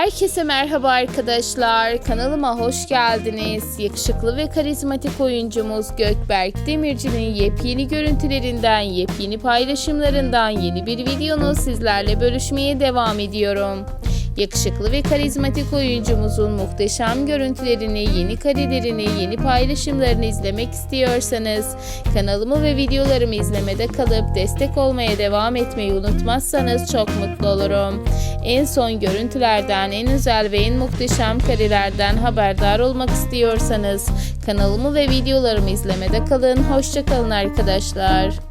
Herkese merhaba arkadaşlar. Kanalıma hoş geldiniz. Yakışıklı ve karizmatik oyuncumuz Gökberk Demirci'nin yepyeni görüntülerinden, yepyeni paylaşımlarından yeni bir videonu sizlerle bölüşmeye devam ediyorum. Yakışıklı ve karizmatik oyuncumuzun muhteşem görüntülerini, yeni karelerini, yeni paylaşımlarını izlemek istiyorsanız kanalımı ve videolarımı izlemede kalıp destek olmaya devam etmeyi unutmazsanız çok mutlu olurum. En son görüntülerden, en özel ve en muhteşem karelerden haberdar olmak istiyorsanız kanalımı ve videolarımı izlemede kalın. Hoşçakalın arkadaşlar.